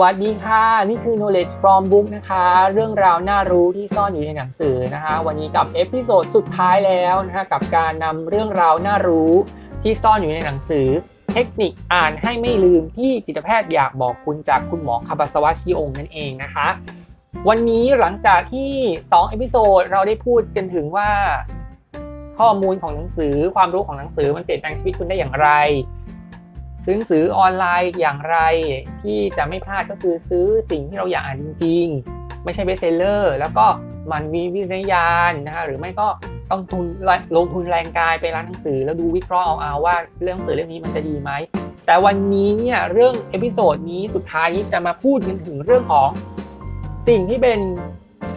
สวัสดีค่ะ นี่คือ knowledge from book นะคะ เรื่องราวน่ารู้ที่ซ่อนอยู่ในหนังสือนะคะ วันนี้กับเอพิโซดสุดท้ายแล้วนะคะกับการนำเรื่องราวน่ารู้ที่ซ่อนอยู่ในหนังสือ เทคนิคอ่านให้ไม่ลืมที่จิตแพทย์อยากบอกคุณจากคุณหมอคาบาสวะชิองนั่นเองนะคะ วันนี้หลังจากที่2เอพิโซดเราได้พูดกันถึงว่า ข้อมูลของหนังสือความรู้ของหนังสือมันเปลี่ยนแปลงชีวิตคุณได้อย่างไร ซื้อหนังสือออนไลน์อย่างไรที่จะไม่พลาดก็คือซื้อสิ่งที่เราอยากอ่านจริง ๆ ไม่ใช่เบสเซลเลอร์แล้วก็มันมีวิทยานนะคะหรือไม่ก็ต้องทุนลงทุนแรงกายไปร้านหนังสือ แล้วดูวิเคราะห์เอาเอาว่าเรื่องหนังสือเรื่องนี้มันจะดีไหมแต่วันนี้เนี่ยเรื่องเอพิโซดนี้สุดท้ายนี้จะมาพูดกันถึงเรื่องของสิ่งที่เป็น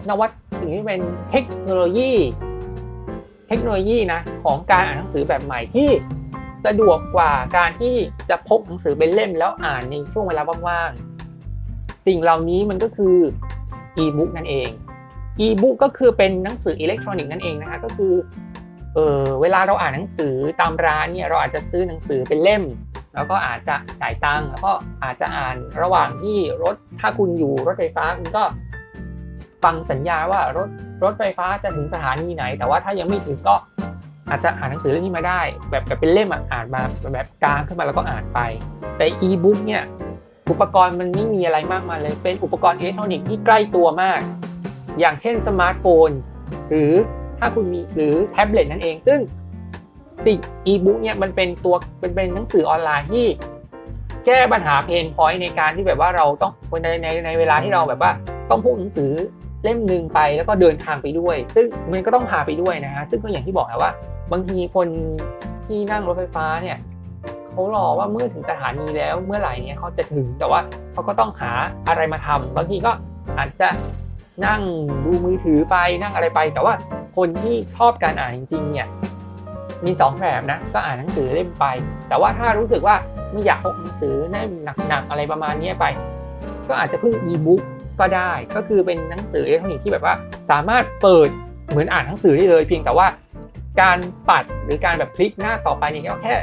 นวัตสิ่งที่เป็นเทคโนโลยี เทคโนโลยีนะของการอ่านหนังสือแบบใหม่ที่ สะดวกกว่าการที่จะพกหนังสือเป็นเล่มแล้วอ่านในช่วงเวลาว่างๆ สิ่งเหล่านี้มันก็คืออีบุ๊กนั่นเองอีบุ๊กก็คือเป็นหนังสืออิเล็กทรอนิกส์นั่นเองนะคะก็คือเออเวลาเราอ่านหนังสือตามร้านเนี่ยเราอาจจะซื้อหนังสือเป็นเล่ม แล้วก็อาจจะจ่ายตังค์แล้วก็อาจจะอ่านระหว่างที่รถถ้าคุณอยู่รถไฟฟ้าคุณก็ฟังสัญญาว่ารถรถไฟฟ้าจะถึงสถานีไหน แต่ว่าถ้ายังไม่ถึงก็ อาจจะอ่านหนังสือเล่มนี้มาได้ แบบแบบเป็นเล่มอะอ่านมาแบบกลางขึ้นมาแล้วก็อ่านไป แต่อีบุ๊กเนี่ยอุปกรณ์มันไม่มีอะไรมากมายเลย เป็นอุปกรณ์อิเล็กทรอนิกส์ที่ใกล้ตัวมาก อย่างเช่นสมาร์ทโฟนหรือถ้าคุณมีหรือแท็บเล็ตนั่นเอง ซึ่งสิ่งอีบุ๊กเนี่ยมันเป็นตัวเป็นเป็นหนังสือออนไลน์ที่แก้ปัญหาเพนพอยต์ในการที่แบบว่าเราต้องในในในเวลาที่เราแบบว่าต้องพกหนังสือเล่มหนึ่งไปแล้วก็เดินทางไปด้วย ซึ่งมันก็ต้องพาไปด้วยนะฮะซึ่งก็อย่างที่บอกนะว่า บางทีคนที่นั่งรถไฟฟ้าเนี่ยเขารอว่าเมื่อถึงสถานีแล้วเมื่อไหร่เนี่ยเขาจะถึงแต่ว่าเขาก็ต้องหาอะไรมาทำบางทีก็อาจจะนั่งดูมือถือไปนั่งอะไรไป แต่ว่าคนที่ชอบการอ่านจริงๆเนี่ยมีสองแบบนะก็อ่านหนังสือเล่มไป แต่ว่าถ้ารู้สึกว่าไม่อยากพกหนังสือเล่หนักๆอะไรประมาณนี้ไป ก็อาจจะพึ่งอีบุ๊กก็ได้ ก็คือเป็นหนังสืออิเล็กทรอนิกส์ที่แบบว่าสามารถเปิดเหมือนอ่านหนังสือได้เลย เพียงแต่ว่า การปัดหรือการแบบพลิกหน้าต่อไปเนี่ยก็แค่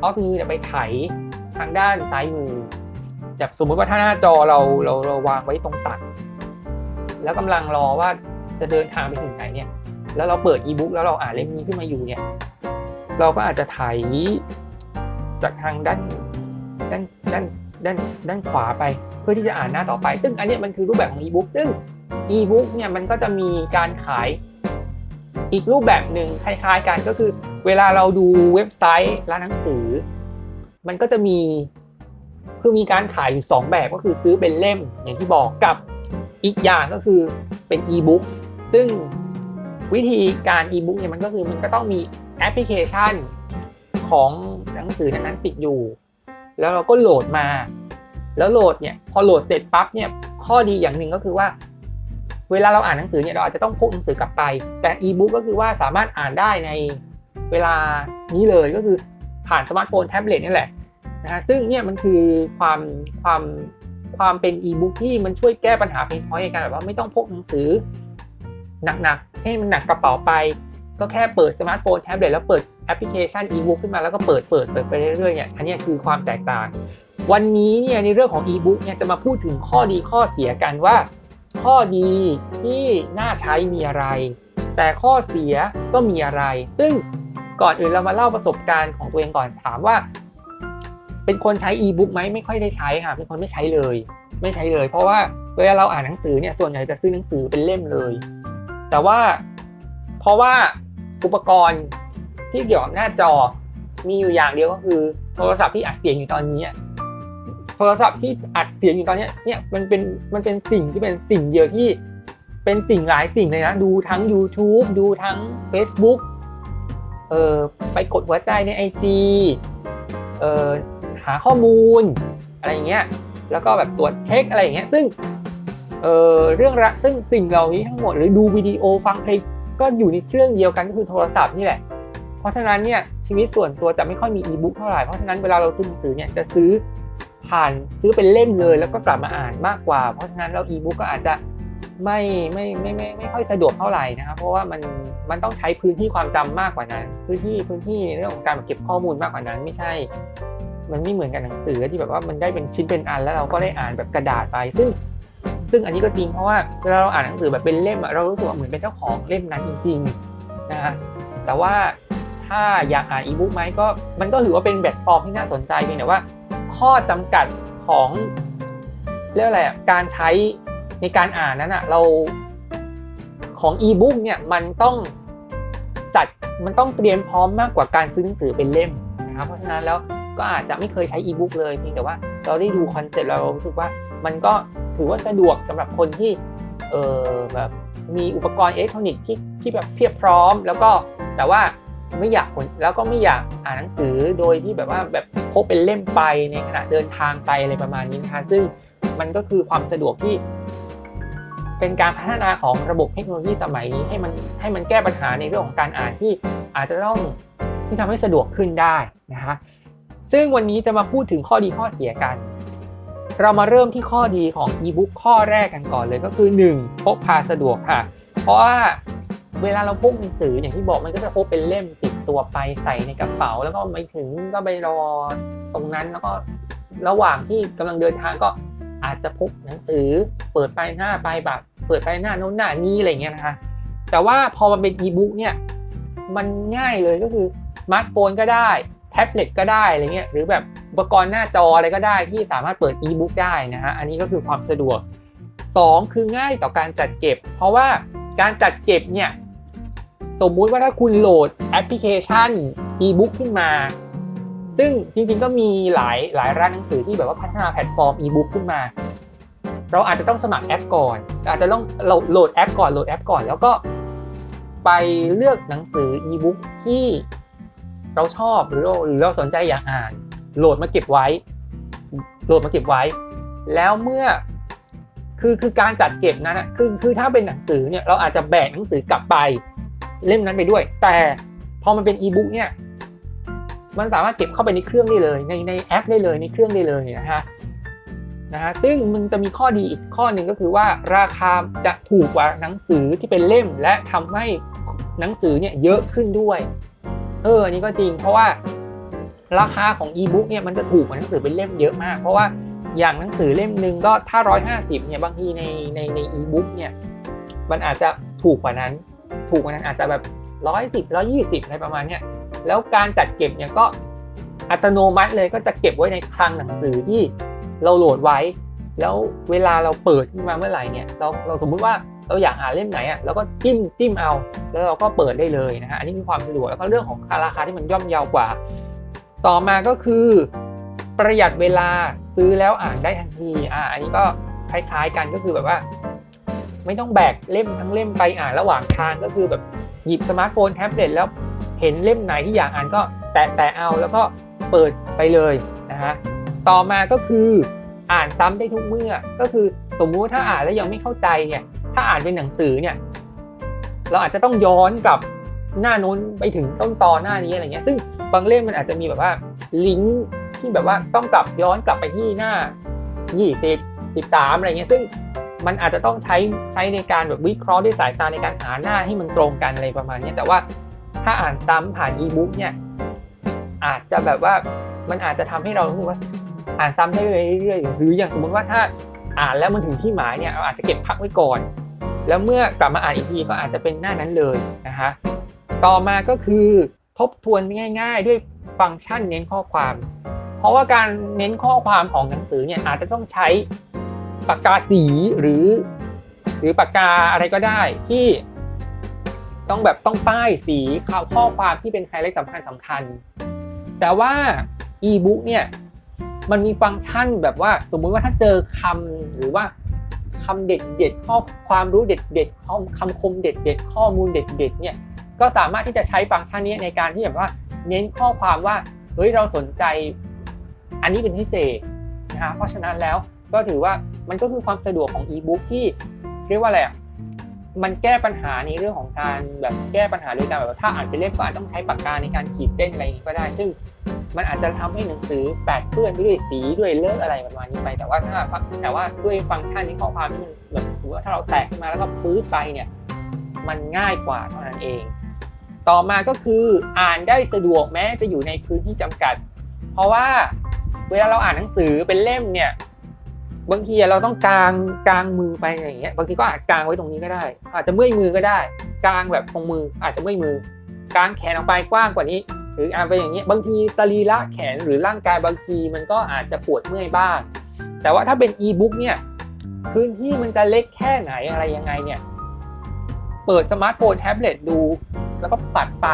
เอามือไปไถทางด้านซ้ายมือแบบสมมติว่าถ้าหน้าจอเราเราเราวางไว้ตรงตัด แล้วกำลังรอว่าจะเดินทางไปถึงไหนเนี่ย แล้วเราเปิดอีบุ๊กแล้วเราอ่านเล่มนี้ขึ้นมาอยู่เนี่ย เราก็อาจจะไถจากทางด้านด้านด้านด้านด้านขวาไป เพื่อที่จะอ่านหน้าต่อไป ซึ่งอันนี้มันคือรูปแบบของอีบุ๊กซึ่งอีบุ๊กเนี่ยมันก็จะมีการขาย อีกรูปแบบหนึ่งคล้ายๆกันก็คือ เวลาเราดูเว็บไซต์ร้านหนังสือ มันก็จะมีคือมีการขายอยู่สองแบบก็คือซื้อเป็นเล่มอย่างที่บอกกับอีกอย่างก็คือเป็นอีบุ๊กซึ่งวิธีการอีบุ๊กเนี่ยมันก็คือมันก็ต้องมีแอปพลิเคชันของหนังสือนั้นๆติดอยู่ แล้วเราก็โหลดมา แล้วโหลดเนี่ยพอโหลดเสร็จปั๊บเนี่ยข้อดีอย่างหนึ่งก็คือว่า เวลาเราอ่านหนังสือเนี่ยเราอาจจะต้องพกหนังสือกลับไป แต่อีบุ๊กก็คือว่าสามารถอ่านได้ในเวลานี้เลยก็คือผ่านสมาร์ทโฟนแท็บเล็ตนี่แหละนะฮะซึ่งเนี่ยมันคือความความความเป็นอีบุ๊กที่มันช่วยแก้ปัญหาเพนพอยต์ในการแบบว่าไม่ต้องพกหนังสือหนักๆให้มันหนักกระเป๋าไป ก็แค่เปิดสมาร์ทโฟนแท็บเล็ตแล้วเปิดแอปพลิเคชันอีบุ๊กขึ้นมาแล้วก็เปิดเปิดเปิดไปเรื่อยๆเนี่ยอันนี้คือความแตกต่าง วันนี้เนี่ยในเรื่องของอีบุ๊กเนี่ยจะมาพูดถึงข้อดีข้อเสียกันว่า ข้อดีที่น่าใช้มีอะไร แต่ข้อเสียก็มีอะไร ซึ่งก่อนอื่นเรามาเล่าประสบการณ์ของตัวเองก่อนถามว่า เป็นคนใช้อีบุ๊กไหมไม่ค่อยได้ใช้ค่ะเป็นคนไม่ใช้เลย ไม่ใช้เลย เพราะว่าเวลาเราอ่านหนังสือเนี่ยส่วนใหญ่จะซื้อหนังสือเป็นเล่มเลย แต่ว่าเพราะว่าอุปกรณ์ที่เกี่ยวกับหน้าจอมีอยู่อย่างเดียวก็คือโทรศัพท์ที่อัดเสียงอยู่ตอนนี้ โทรศัพท์ที่อัดเสียงอยู่ตอนนี้เนี่ยมันเป็นมันเป็นสิ่งที่เป็นสิ่งเดียวที่เป็นสิ่งหลายสิ่งเลยนะ ดูทั้ง YouTube ดูทั้ง Facebook เออไปกดหัวใจใน IG เออหาข้อมูลอะไรเงี้ยแล้วก็แบบตรวจเช็คอะไรอย่างเงี้ยซึ่งเออเรื่องระซึ่งสิ่งเหล่านี้ทั้งหมดหรือดูวิดีโอฟังเพลงก็อยู่ในเครื่องเดียวกันก็คือโทรศัพท์นี่แหละ เพราะฉะนั้นเนี่ยชีวิตส่วนตัวจะไม่ค่อยมีอีบุ๊กเท่าไหร่เพราะฉะนั้นเวลาเราซื้อหนังสือเนี่ยจะซื้อ ผ่านซื้อเป็นเล่มเลยแล้วก็กลับมาอ่านมากกว่า เพราะฉะนั้นเราอีบุ๊กก็อาจจะไม่ไม่ไม่ไม่ไม่ค่อยสะดวกเท่าไหร่นะครับ เพราะว่ามันมันต้องใช้พื้นที่ความจำมากกว่านั้น พื้นที่พื้นที่ในเรื่องของการเก็บข้อมูลมากกว่านั้น ไม่ใช่ มันไม่เหมือนกับหนังสือที่แบบว่ามันได้เป็นชิ้นเป็นอัน แล้วเราก็ได้อ่านแบบกระดาษไป ซึ่ง ซึ่งอันนี้ก็จริงเพราะว่าเวลาเราอ่านหนังสือแบบเป็นเล่มเรารู้สึกว่าเหมือนเป็นเจ้าของเล่มนั้นจริงๆนะฮะแต่ว่าถ้าอยากอ่านอีบุ๊กไหมก็มันก็ถือว่าเป็นแบบฟอร์มที่น่าสนใจเพียงแต่ว่า ข้อจำกัดของเรียกอะไรการใช้ในการอ่านนั้นอะเราของอีบุ๊กเนี่ยมันต้องจัดมันต้องเตรียมพร้อมมากกว่าการซื้อหนังสือเป็นเล่มนะครับเพราะฉะนั้นแล้วก็อาจจะไม่เคยใช้อีบุ๊กเลยเพียงแต่ว่าเราได้ดูคอนเซ็ปต์เรารู้สึกว่ามันก็ถือว่าสะดวกสำหรับคนที่เออแบบมีอุปกรณ์อิเล็กทรอนิกส์ที่ที่แบบเพียบพร้อม แล้วก็แต่ว่า ไม่อยากแล้วก็ไม่อยากอ่านหนังสือโดยที่แบบว่าแบบพกเป็นเล่มไปในขณะเดินทางไปอะไรประมาณนี้นะคะซึ่งมันก็คือความสะดวกที่เป็นการพัฒนาของระบบเทคโนโลยีสมัยนี้ให้มันให้มันแก้ปัญหาในเรื่องของการอ่านที่อาจจะต้องที่ทำให้สะดวกขึ้นได้นะคะซึ่งวันนี้จะมาพูดถึงข้อดีข้อเสียกัน เรามาเริ่มที่ข้อดีของอีบุ๊กข้อแรกกันก่อนเลยก็คือ 1. พกพาสะดวกค่ะ เพราะว่า เวลาเราพกหนังสืออย่างที่บอกมันก็จะพกเป็นเล่มติดตัวไปใส่ในกระเป๋า แล้วก็ไปถึงก็ไปรอตรงนั้นแล้วก็ระหว่างที่กำลังเดินทางก็อาจจะพกหนังสือเปิดไปหน้าไปแบบเปิดไปหน้าโน้นหน้านี้อะไรเงี้ยนะคะแต่ว่าพอมันเป็นอีบุ๊กเนี่ยมันง่ายเลยก็คือสมาร์ทโฟนก็ได้แท็บเล็ตก็ได้อะไรเงี้ยหรือแบบอุปกรณ์หน้าจออะไรก็ได้ที่สามารถเปิดอีบุ๊กได้นะฮะอันนี้ก็คือความสะดวก 2 คือง่ายต่อการจัดเก็บ เพราะว่าการจัดเก็บเนี่ย สมมุติว่าถ้าคุณโหลดแอปพลิเคชันอีบุ๊กขึ้นมา ซึ่งจริงๆก็มีหลายหลายร้านหนังสือที่แบบว่าพัฒนาแพลตฟอร์มอีบุ๊กขึ้นมา เราอาจจะต้องสมัครแอปก่อน อาจจะต้องโหลดแอปก่อนโหลดแอปก่อน แล้วก็ไปเลือกหนังสืออีบุ๊กที่เราชอบหรือเราหรือเราสนใจอยากอ่าน โหลดมาเก็บไว้ โหลดมาเก็บไว้ แล้วเมื่อคือคือการจัดเก็บนั้นนะคือคือถ้าเป็นหนังสือเนี่ยเราอาจจะแบกหนังสือกลับไป เล่มนั้นไปด้วย แต่พอมันเป็นอีบุ๊กเนี่ยมันสามารถเก็บเข้าไปในเครื่องได้เลย ในในแอปได้เลยในเครื่องได้เลยนะฮะนะฮะซึ่งมันจะมีข้อดีอีกข้อหนึ่งก็คือว่าราคาจะถูกกว่าหนังสือที่เป็นเล่ม และทำให้หนังสือเนี่ยเยอะขึ้นด้วยเอออันนี้ก็จริง เพราะว่าราคาของอีบุ๊กเนี่ยมันจะถูกกว่าหนังสือเป็นเล่มเยอะมาก เพราะว่าอย่างหนังสือเล่มหนึ่งก็ถ้า 150เนี่ยบางทีในในในอีบุ๊กเนี่ยมันอาจจะถูกกว่านั้น ถูกกว่านั้นอาจจะแบบ110 120อะไรประมาณเนี้ยแล้วการจัดเก็บเนี่ยก็อัตโนมัติเลยก็จะเก็บไว้ในคลังหนังสือที่เราโหลดไว้ แล้วเวลาเราเปิดขึ้นมาเมื่อไหร่เนี่ยเราเราสมมุติว่าเราอยากอ่านเล่มไหนอะเราก็จิ้มจิ้มเอา แล้วเราก็เปิดได้เลยนะฮะอันนี้คือความสะดวกแล้วก็เรื่องของราคาที่มันย่อมเยาวกว่า ต่อมาก็คือประหยัดเวลาซื้อแล้วอ่านได้ทันทีอ่าอันนี้ก็คล้ายๆกันก็คือแบบว่า ไม่ต้องแบกเล่มทั้งเล่มไปอ่านระหว่างทางก็คือแบบหยิบสมาร์ทโฟนแท็บเล็ตแล้วเห็นเล่มไหนที่อยากอ่านก็แตะแตะเอาแล้วก็เปิดไปเลยนะฮะต่อมาก็คืออ่านซ้ำได้ทุกเมื่อ ก็คือสมมุติถ้าอ่านแล้วยังไม่เข้าใจเนี่ยถ้าอ่านเป็นหนังสือเนี่ยเราอาจจะต้องย้อนกลับหน้านู้นไปถึงต้นตอนหน้านี้อะไรเงี้ยซึ่งบางเล่มมันอาจจะมีแบบว่าลิงก์ที่แบบว่าต้องกลับย้อนกลับไปที่หน้า 20 13 อะไรเงี้ยซึ่ง มันอาจจะต้องใช้ใช้ในการแบบวิเคราะห์ด้วยสายตาในการหาหน้าให้มันตรงกันอะไรประมาณนี้แต่ว่าถ้าอ่านซ้ำผ่านอีบุ๊กเนี่ยอาจจะแบบว่ามันอาจจะทำให้เรารู้สึกว่าอ่านซ้ำได้เรื่อยๆหรืออย่างสมมติว่าถ้าอ่านแล้วมันถึงที่หมายเนี่ยเราอาจจะเก็บพักไว้ก่อน แล้วเมื่อกลับมาอ่านอีกทีก็อาจจะเป็นหน้านั้นเลยนะคะต่อมาก็คือทบทวนง่าย ๆ ด้วยฟังก์ชันเน้นข้อความ เพราะว่าการเน้นข้อความของหนังสือเนี่ยอาจจะต้องใช้ ปากกาสีหรือ หรือปากกาอะไรก็ได้ที่ต้องแบบต้องป้ายสีข้อความที่เป็นไฮไลท์สำคัญสำคัญ แต่ว่าอีบุ๊กเนี่ยมันมีฟังก์ชันแบบว่าสมมุติว่าถ้าเจอคำหรือว่าคำเด็ดเด็ดข้อความรู้เด็ดเด็ดคำคมเด็ดเด็ดข้อมูลเด็ดเด็ดเนี่ยก็สามารถที่จะใช้ฟังก์ชันนี้ในการที่แบบว่าเน้นข้อความว่าเฮ้ยเราสนใจอันนี้เป็นพิเศษนะเพราะฉะนั้นแล้ว ก็ถือว่ามันก็คือความสะดวกของอีบุ๊กที่เรียกว่าอะไรอะมันแก้ปัญหาในเรื่องของการแบบแก้ปัญหาโดยการแบบว่าถ้าอ่านเป็นเล่มก็อาจต้องใช้ปากกาในการขีดเส้นอะไรอย่างนี้ก็ได้ ซึ่งมันอาจจะทำให้หนังสือแปดเปื้อนไปด้วยสีด้วยเลอะอะไรประมาณนี้ไป แต่ว่าถ้าแต่ว่าด้วยฟังก์ชันในข้อความที่มันแบบถือว่าถ้าเราแตะขึ้นมาแล้วก็ปื้ดไปเนี่ยมันง่ายกว่าเท่านั้นเอง ต่อมาก็คืออ่านได้สะดวกแม้จะอยู่ในพื้นที่จำกัด เพราะว่าเวลาเราอ่านหนังสือเป็นเล่มเนี่ย บางทีเราต้องกางกางมือไปอย่างเงี้ยบางทีก็อาจกางไว้ตรงนี้ก็ได้ อาจจะเมื่อยมือก็ได้ กางแบบตรงมืออาจจะเมื่อยมือกางแขนออกไปกว้างกว่านี้ หรืออาไปอย่างเงี้ยบางทีสรีระแขนหรือร่างกายบางทีมันก็อาจจะปวดเมื่อยบ้าง แต่ว่าถ้าเป็นอีบุ๊กเนี่ยพื้นที่มันจะเล็กแค่ไหนอะไรยังไงเนี่ยเปิดสมาร์ทโฟนแท็บเล็ตดู แล้วก็ปัดไป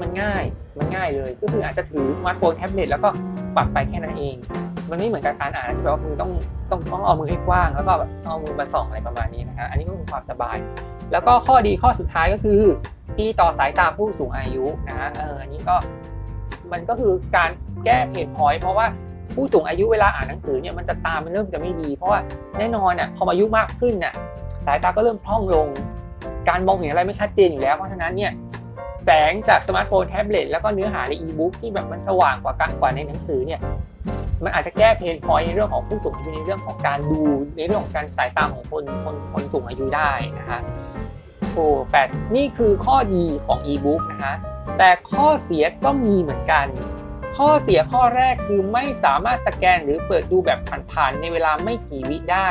มันง่ายมันง่ายเลย ก็คืออาจจะถือสมาร์ทโฟนแท็บเล็ตแล้วก็ปัดไปแค่นั้นเอง มันไม่เหมือนกับการอ่านที่แบบว่าคุณต้องต้องต้องเอามือให้กว้าง แล้วก็แบบเอามือมาส่องอะไรประมาณนี้นะฮะอันนี้ก็คือความสบาย แล้วก็ข้อดีข้อสุดท้ายก็คือดีต่อสายตาผู้สูงอายุนะฮะเอออันนี้ก็มันก็คือการแก้เพนพอยต์เพราะว่าผู้สูงอายุเวลาอ่านหนังสือเนี่ยมันจะตามันเริ่มจะไม่ดี เพราะว่าแน่นอนอะพออายุมากขึ้นน่ะสายตาก็เริ่มพร่องลง การมองเห็นอะไรไม่ชัดเจนอยู่แล้ว เพราะฉะนั้นเนี่ยแสงจากสมาร์ทโฟนแท็บเล็ตแล้วก็เนื้อหาในอีบุ๊กที่แบบมันสว่างกว่ากว่าในหนังสือเนี่ย มันอาจจะแก้เพนพอยในเรื่องของผู้สูงอายุในเรื่องของการดูในเรื่องของการสายตาของคนคนคนสูงอายุได้นะฮะโอ้แปดนี่คือข้อดีของอีบุ๊กนะฮะแต่ข้อเสียก็มีเหมือนกัน ข้อเสียข้อแรกคือไม่สามารถสแกนหรือเปิดดูแบบผ่านๆในเวลาไม่กี่วิได้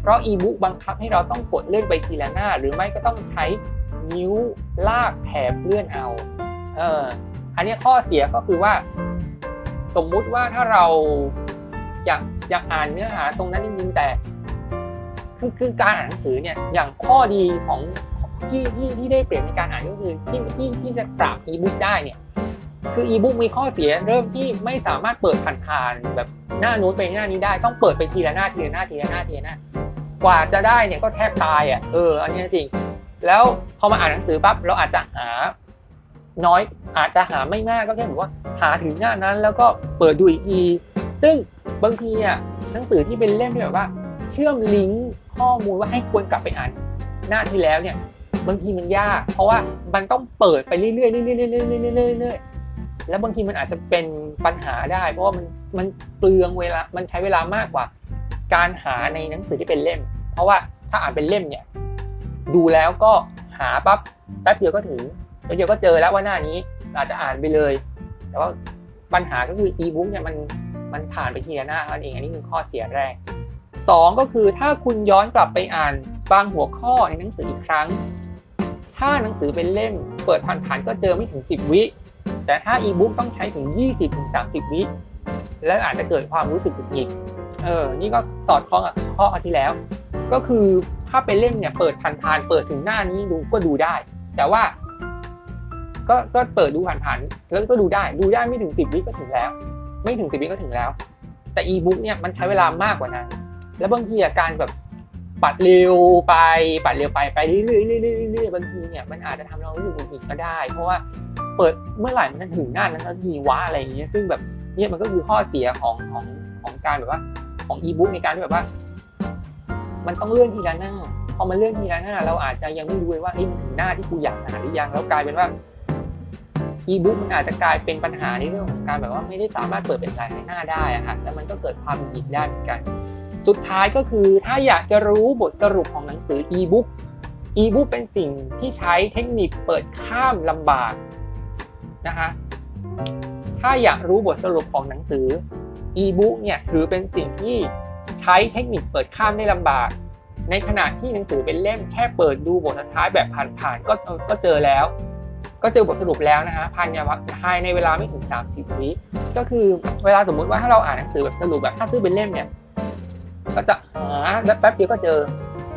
เพราะอีบุ๊กบังคับให้เราต้องกดเลื่อนไปทีละหน้า หรือไม่ก็ต้องใช้นิ้วลากแถบเลื่อนเอาเอออันนี้ข้อเสียก็คือว่า สมมุติว่าถ้าเราอยากอยากอ่านเนื้อหาตรงนั้นจริงๆแต่คือคือการอ่านหนังสือเนี่ยอย่างข้อดีของที่ที่ที่ได้เปรียบในการอ่านก็คือที่ที่ที่จะปราบอีบุ๊กได้เนี่ยคืออีบุ๊กมีข้อเสียเริ่มที่ไม่สามารถเปิดผ่านๆแบบหน้านู้นไปหน้านี้ได้ต้องเปิดไปทีละหน้าทีละหน้าทีละหน้าทีละหน้ากว่าจะได้เนี่ยก็แทบตายอะเอออันนี้จริง แล้วพอมาอ่านหนังสือปั๊บเราอาจจะหาน้อย อาจจะหาไม่มากก็แค่แบบว่าหาถึงหน้านั้นแล้วก็เปิดดูอีกทีซึ่งบางทีอะหนังสือที่เป็นเล่มที่แบบว่า เชื่อมลิงก์ข้อมูลว่าให้ควรกลับไปอ่านหน้าที่แล้วเนี่ยบางทีมันยาก เพราะว่ามันต้องเปิดไปเรื่อยๆเรื่อยๆเรื่อยๆเรื่อยๆเรื่อยๆเรื่อยๆแล้วบางทีมันอาจจะเป็นปัญหาได้ เพราะว่ามันมันเปลืองเวลา มันใช้เวลามากกว่า การหาในหนังสือที่เป็นเล่ม เพราะว่าถ้าอ่านเป็นเล่มเนี่ยดูแล้วก็หาปั๊บแป๊บเดียวก็ถึงแป๊บเดียวก็เจอแล้วว่าหน้านี้ อาจจะอ่านไปเลย แต่ว่าปัญหาก็คืออีบุ๊กเนี่ยมันมันผ่านไปทีละหน้าเท่านั้นเองอันนี้คือข้อเสียแรกสองก็คือถ้าคุณย้อนกลับไปอ่านบางหัวข้อในหนังสืออีกครั้ง ถ้าหนังสือเป็นเล่ม เปิดผ่านๆก็เจอไม่ถึง 10 วิ แต่ถ้าอีบุ๊กต้องใช้ถึง 20-30 วิ แล้วอาจจะเกิดความรู้สึกหงุดหงิดเออ นี่ก็สอดคล้องกับข้อที่แล้ว ก็คือถ้าเป็นเล่มเนี่ยเปิดผ่านๆเปิดถึงหน้านี้ดูก็ดูได้ แต่ว่า ก็ก็เปิดดูผ่านๆแล้วก็ดูได้ดูได้ไม่ถึง10วิก็ถึงแล้ว ไม่ถึง10วิก็ถึงแล้ว แต่อีบุ๊กเนี่ยมันใช้เวลามากกว่านั้น แล้วบางทีการแบบปัดเร็วไปปัดเร็วไปไปเรื่อยๆเรื่อยๆบางทีเนี่ยมันอาจจะทำเรารู้สึกหงุดหงิดก็ได้ เพราะว่าเปิดเมื่อไหร่มันจะถึงหน้านั้นทันทีวะอะไรอย่างเงี้ยซึ่งแบบเนี่ยมันก็คือข้อเสียของของของการแบบว่าของอีบุ๊กในการที่แบบว่า มันต้องเลื่อนทีละหน้าพอมันเลื่อนทีละหน้าเราอาจจะยังไม่รู้เลยว่าเอ้มันถึงหน้าที่กูอยากอ่านหรือยังแล้วกลายเป็นว่า อีบุ๊กมันอาจจะกลายเป็นปัญหาในเรื่องของการแบบว่าไม่ได้สามารถเปิดเป็นรายหน้าได้อะค่ะแล้วมันก็เกิดความหยิดได้เหมือนกัน สุดท้ายก็คือถ้าอยากจะรู้บทสรุปของหนังสืออีบุ๊กอีบุ๊กเป็นสิ่งที่ใช้เทคนิคเปิดข้ามลำบากนะคะถ้าอยากรู้บทสรุปของหนังสืออีบุ๊กเนี่ยถือเป็นสิ่งที่ใช้เทคนิคเปิดข้ามได้ลำบาก ในขณะที่หนังสือเป็นเล่มแค่เปิดดูบทสุดท้ายแบบผ่านๆก็ก็เจอแล้ว ก็เจอบทสรุปแล้วนะคะภายในภายในเวลาไม่ถึง 30 วิก็คือเวลาสมมุติว่าถ้าเราอ่านหนังสือแบบสรุปแบบถ้าซื้อเป็นเล่มเนี่ยก็จะหาแป๊บเดียวก็เจอ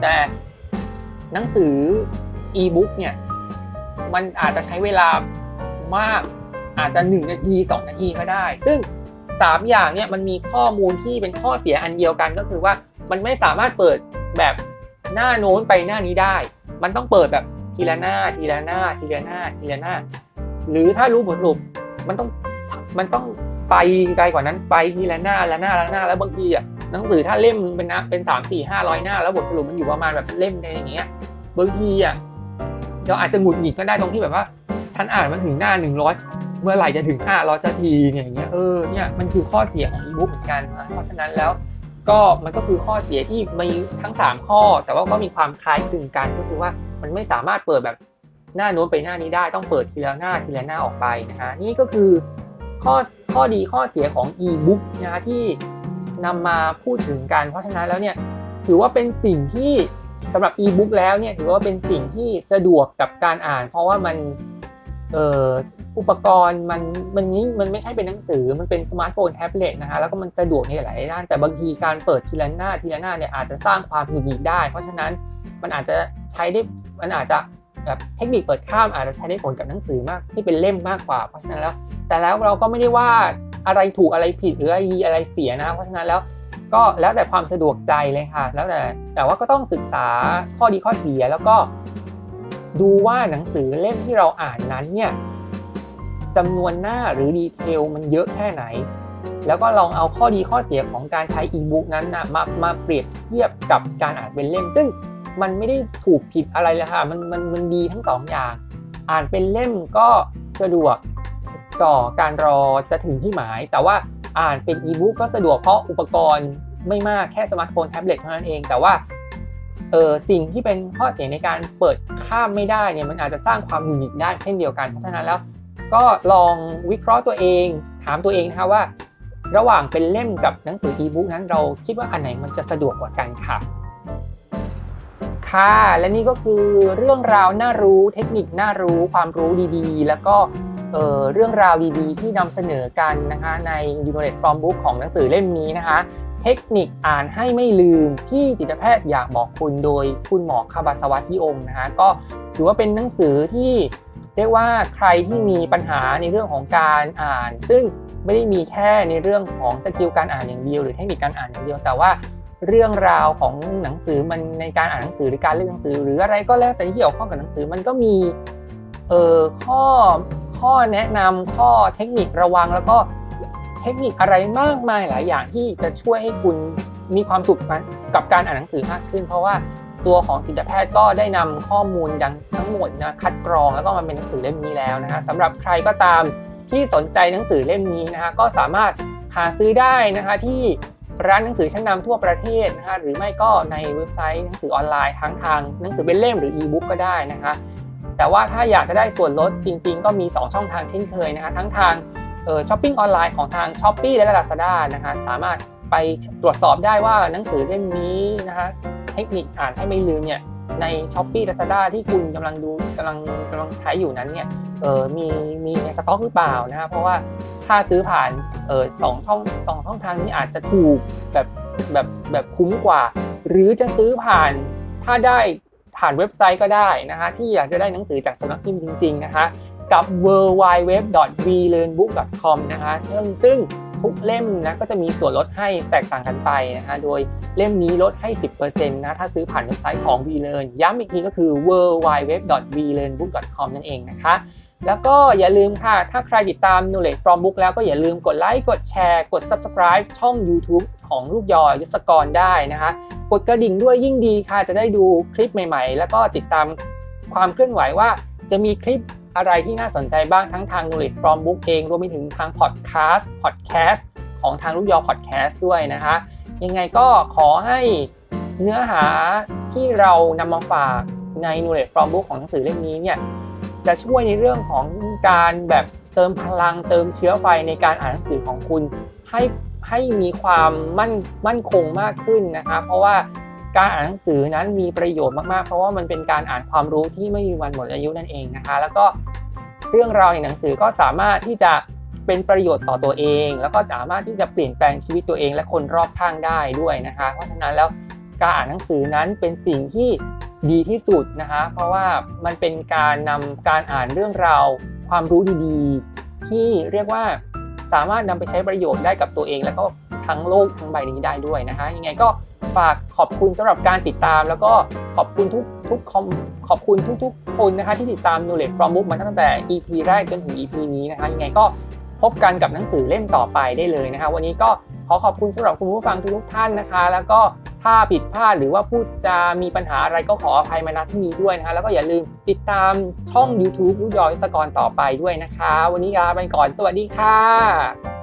แต่หนังสืออีบุ๊กเนี่ยมันอาจจะใช้เวลามากอาจจะ 1 นาที 2 นาทีก็ได้ ซึ่ง 3 อย่างเนี่ยมันมีข้อมูลที่เป็นข้อเสียอันเดียวกันก็คือว่ามันไม่สามารถเปิดแบบหน้าโน้นไปหน้านี้ได้ มันต้องเปิดแบบ ทีละหน้า ทีละหน้า ทีละหน้า ทีละหน้า หรือถ้ารู้บทสรุปมันต้องมันต้องไปไกลกว่านั้นไปทีละหน้าละหน้าละหน้า แล้วบางทีอะหนังสือถ้าเล่มเป็นนะเป็นสามสี่ห้าร้อยหน้า แล้วบทสรุปมันอยู่ประมาณแบบเล่มในอย่างเงี้ยบางทีอะเราอาจจะหงุดหงิดก็ได้ตรงที่แบบว่าฉันอ่านมันถึงหน้าหนึ่งร้อยเมื่อไหร่จะถึงห้าร้อยสักทีเนี่ยอย่างเงี้ยเออเนี่ยมันคือข้อเสียของอีบุ๊กเหมือนกัน เพราะฉะนั้นแล้วก็มันก็คือข้อเสียที่มีทั้ง 3 ข้อ แต่ว่าก็มีความคล้ายคลึงกันก็คือว่า มันไม่สามารถเปิดแบบหน้าโน้นไปหน้านี้ได้ต้องเปิดทีละหน้าทีละหน้าออกไปนะฮะนี่ก็คือข้อข้อดีข้อเสียของ e-book นะคะที่นำมาพูดถึงกัน เพราะฉะนั้นแล้วเนี่ยถือว่าเป็นสิ่งที่สำหรับ e-book แล้วเนี่ยถือว่าเป็นสิ่งที่สะดวกกับการอ่าน เพราะว่ามันเอ่ออุปกรณ์มันมันนี่มันไม่ใช่เป็นหนังสือมันเป็นสมาร์ทโฟนแท็บเล็ตนะคะแล้วก็มันสะดวกในหลายด้านแต่บางทีการเปิดทีละหน้าทีละหน้าเนี่ยอาจจะสร้างความหงุดหงิดได้ เพราะฉะนั้น มันอาจจะใช้ได้มันอาจจะแบบเทคนิคเปิดข้ามอาจจะใช้ได้ผลกับหนังสือมากที่เป็นเล่มมากกว่า เพราะฉะนั้นแล้ว แต่แล้วเราก็ไม่ได้ว่าอะไรถูกอะไรผิดหรืออะไรดีอะไรเสียนะ เพราะฉะนั้นแล้วก็แล้วแต่ความสะดวกใจเลยค่ะ แล้วแต่แต่ว่าก็ต้องศึกษาข้อดีข้อเสียแล้วก็ดูว่าหนังสือเล่มที่เราอ่านนั้นเนี่ยจำนวนหน้าหรือดีเทลมันเยอะแค่ไหน แล้วก็ลองเอาข้อดีข้อเสียของการใช้อีบุ๊กนั้นนะมามาเปรียบเทียบกับการอ่านเป็นเล่ม ซึ่ง มันไม่ได้ถูกผิดอะไรเลยค่ะ มันมันมันดีทั้งสองอย่าง อ่านเป็นเล่มก็สะดวกต่อการรอจะถึงที่หมาย แต่ว่าอ่านเป็นอีบุ๊กก็สะดวกเพราะอุปกรณ์ไม่มากแค่สมาร์ทโฟนแท็บเล็ตเท่านั้นเอง แต่ว่าเออสิ่งที่เป็นข้อเสียในการเปิดข้ามไม่ได้เนี่ยมันอาจจะสร้างความหงุดหงิดได้เช่นเดียวกัน เพราะฉะนั้นแล้วก็ลองวิเคราะห์ตัวเอง ถามตัวเองนะคะว่า ระหว่างเป็นเล่มกับหนังสืออีบุ๊กนั้นเราคิดว่าอันไหนมันจะสะดวกกว่ากันค่ะ ค่ะ และนี่ก็คือเรื่องราวน่ารู้เทคนิคน่ารู้ความรู้ดีๆ แล้วก็เเรื่องราวดีๆ ที่นำเสนอกันนะคะใน u n o l e d From Book ของหนังสือเล่มนี้นะคะ เทคนิคอ่านให้ไม่ลืมที่จิตแพทย์อยากบอกคุณโดยคุณหมอคาบาสวาชิองนะคะก็ถือว่าเป็นหนังสือที่เรียกว่าใครที่มีปัญหาในเรื่องของการอ่าน ซึ่งไม่ได้มีแค่ในเรื่องของสกิลการอ่านอย่างเดียว หรือเทคนิคการอ่านอย่างเดียวแต่ว่า เรื่องราวของหนังสือมันในการอ่านหนังสือหรือการเลือกหนังสือ หรืออะไรก็แล้วแต่ที่เกี่ยวข้องกับหนังสือมันก็มีเอ่อข้อข้อแนะนำข้อเทคนิคระวังแล้วก็เทคนิคอะไรมากมายหลายอย่างที่จะช่วยให้คุณมีความสุขกับการอ่านหนังสือมากขึ้น เพราะว่าตัวของจิตแพทย์ก็ได้นำข้อมูลดังทั้งหมดนะคัดกรองแล้วก็มาเป็นหนังสือเล่มนี้แล้วนะคะสำหรับใครก็ตามที่สนใจหนังสือเล่มนี้นะคะก็สามารถหาซื้อได้นะคะที่ ร้านหนังสือชั้นนำทั่วประเทศนะคะหรือไม่ก็ในเว็บไซต์หนังสือออนไลน์ทั้งทางหนังสือเป็นเล่มหรืออีบุ๊กก็ได้นะคะแต่ว่าถ้าอยากจะได้ส่วนลดจริง ๆ ก็มี 2 ช่องทางเช่นเคยนะคะทั้งทางเออช้อปปิ้งออนไลน์ของทาง s h อ p e e และ Lazada นะคะสามารถไปตรวจสอบได้ว่าหนังสือเล่มนี้นะคะเทคนิคอ่านให้ไม่ลืมเนี่ยใน s h อ p e e Lazada ที่คุณกำลังดูกำลังกำลังใช้อยู่นั้นเนี่ยเออมีมีในสต็อกหรือเปล่านะคะเพราะว่า ถ้าซื้อผ่านเออสองช่องสองช่องทางนี้อาจจะถูกแบบแบบแบบคุ้มกว่า หรือจะซื้อผ่านถ้าได้ผ่านเว็บไซต์ก็ได้นะคะที่อยากจะได้หนังสือจากสำนักพิมพ์จริง ๆ นะคะ กับ w w w v l e a r n b o o k c o m นะคะซึ่งซึ่งทุกเล่มนะก็จะมีส่วนลดให้แตกต่างกันไปนะคะโดยเล่มนี้ลดให้ 10%นะถ้าซื้อผ่านเว็บไซต์ของ v l e a r n ย้ำอีกทีก็คือ w w w v l e a r n b o o k c o m นั่นเองนะคะ แล้วก็อย่าลืมค่ะ ถ้าใครติดตาม Knowledge from Book แล้วก็อย่าลืมกดไลค์ กดแชร์ กด Subscribe ช่อง YouTube ของลูกยอยศกรได้นะคะ กดกระดิ่งด้วยยิ่งดีค่ะ จะได้ดูคลิปใหม่ๆ แล้วก็ติดตามความเคลื่อนไหวว่าจะมีคลิปอะไรที่น่าสนใจบ้างทั้งทาง Knowledge from Book เอง รวมไปถึงทาง Podcast Podcast ของทางลูกยอ Podcast ด้วยนะคะ ยังไงก็ขอให้เนื้อหาที่เรานำมาฝากใน Knowledge from Book ของหนังสือเล่มนี้เนี่ย จะช่วยในเรื่องของการแบบเติมพลังเติมเชื้อไฟในการอ่านหนังสือของคุณ ให้ให้มีความมั่นมั่นคงมากขึ้นนะคะเพราะว่าการอ่านหนังสือนั้นมีประโยชน์มากๆ เพราะว่ามันเป็นการอ่านความรู้ที่ไม่มีวันหมดอายุนั่นเองนะคะ แล้วก็เรื่องราวในหนังสือก็สามารถที่จะเป็นประโยชน์ต่อตัวเอง แล้วก็สามารถที่จะเปลี่ยนแปลงชีวิตตัวเองและคนรอบข้างได้ด้วยนะคะ เพราะฉะนั้นแล้วการอ่านหนังสือนั้นเป็นสิ่งที่ ดีที่สุดนะคะเพราะว่ามันเป็นการนำการอ่านเรื่องราว ความรู้ดีๆ ที่เรียกว่าสามารถนำไปใช้ประโยชน์ได้กับตัวเอง แล้วก็ทั้งโลกทั้งใบนี้ได้ด้วยนะคะยังไงก็ฝากขอบคุณสำหรับการติดตาม แล้วก็ขอบคุณทุกทุกคอมขอบคุณทุกๆ คนนะคะที่ติดตาม Knowledge from Book มาตั้งแต่ EP แรกจนถึง EP นี้นะคะยังไงก็พบกันกับหนังสือเล่มต่อไปได้เลยนะคะวันนี้ก็ขอขอบคุณสำหรับคุณผู้ฟังทุกๆท่านนะคะ แล้วก็ ถ้าผิดพลาดหรือว่าพูดจะมีปัญหาอะไรก็ขออภัยมาณที่นี้ด้วยนะคะแล้วก็อย่าลืมติดตามช่อง YouTube ลูกยอยสกรต่อไปด้วยนะคะ วันนี้ลาไปก่อนสวัสดีค่ะ